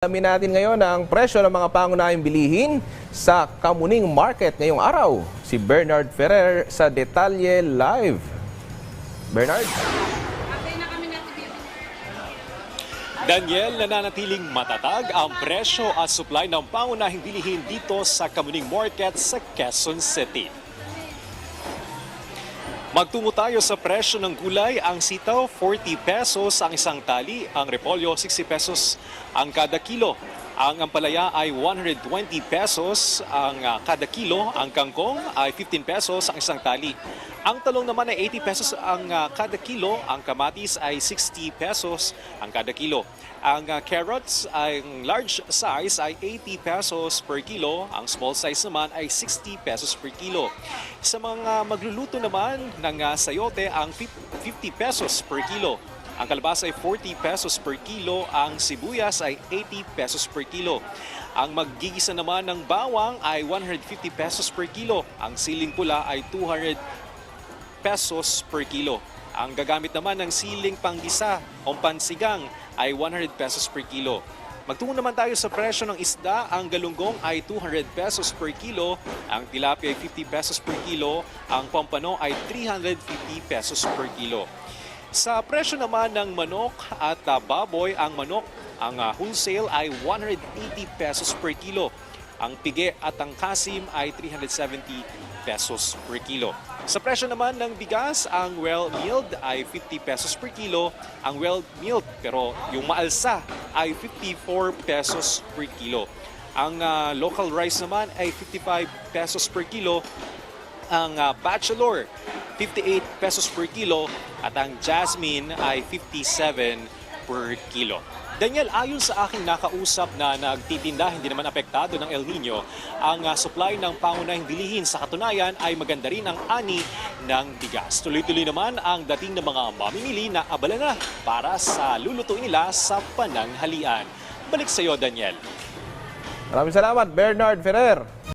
Alamin natin ngayon ang presyo ng mga pangunahing bilihin sa Kamuning Market ngayong araw. Si Bernard Ferrer sa Detalye Live. Bernard? Daniel, nananatiling matatag ang presyo at supply ng pangunahing bilihin dito sa Kamuning Market sa Quezon City. Magtungo tayo sa presyo ng gulay. Ang sitaw, 40 pesos ang isang tali. Ang repolyo, 60 pesos ang kada kilo. Ang ampalaya ay 120 pesos ang ah, kada kilo. Ang kangkong ay 15 pesos ang isang tali. Ang talong naman ay 80 pesos ang ah, kada kilo. Ang kamatis ay 60 pesos ang kada kilo. Ang ah, carrots ay large size ay 80 pesos per kilo. Ang small size naman ay 60 pesos per kilo. Sa mga magluluto naman ng ah, sayote, ang 50 pesos per kilo. Ang kalabasa ay 40 pesos per kilo, ang sibuyas ay 80 pesos per kilo. Ang maggigisa naman ng bawang ay 150 pesos per kilo. Ang siling pula ay 200 pesos per kilo. Ang gagamit naman ng siling panggisa o pansigang ay 100 pesos per kilo. Magtungo naman tayo sa presyo ng isda. Ang galunggong ay 200 pesos per kilo. Ang tilapia ay 50 pesos per kilo. Ang pampano ay 350 pesos per kilo. Sa presyo naman ng manok at ah, baboy, ang manok, ang ah, wholesale ay 180 pesos per kilo. Ang pige at ang kasim ay 370 pesos per kilo. Sa presyo naman ng bigas, ang well milled ay 50 pesos per kilo. Ang well milled pero yung maalsa ay 54 pesos per kilo. Ang ah, local rice naman ay 55 pesos per kilo. Ang ah, bachelor 58 pesos per kilo at ang jasmine ay 57 per kilo. Daniel, ayon sa aking nakausap na nagtitinda, hindi naman apektado ng El Nino, ang ah, supply ng pangunahing bilihin sa katunayan ay maganda rin ang ani ng bigas. Tuloy-tuloy naman ang dating ng mga mamimili na abala na para sa lulutuin nila sa pananghalian. Balik sa iyo, Daniel. Maraming salamat, Bernard Ferrer.